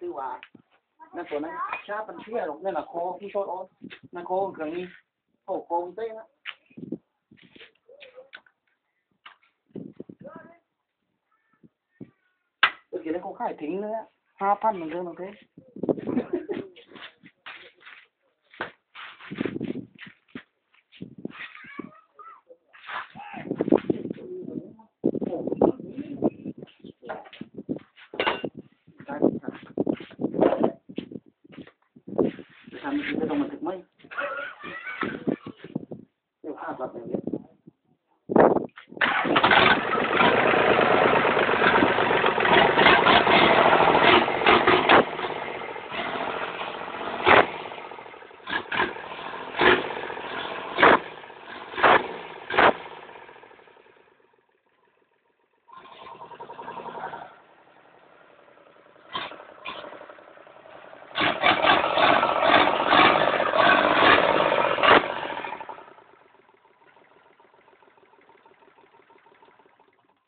ตื้อว่านั่นตัวนั้นชาปันเชื่อหรอกนั่นน่ะโคที่โชดโอ้นั่นโคเครื่องนี้โอ้โคเต้นะเมื่อกี้นั้นเขาขายทิ้งเลยอะห้าพันเหมือนเดิมเหมือนเดิมใ Kasama dito ng matikmay. Yung haba na yun.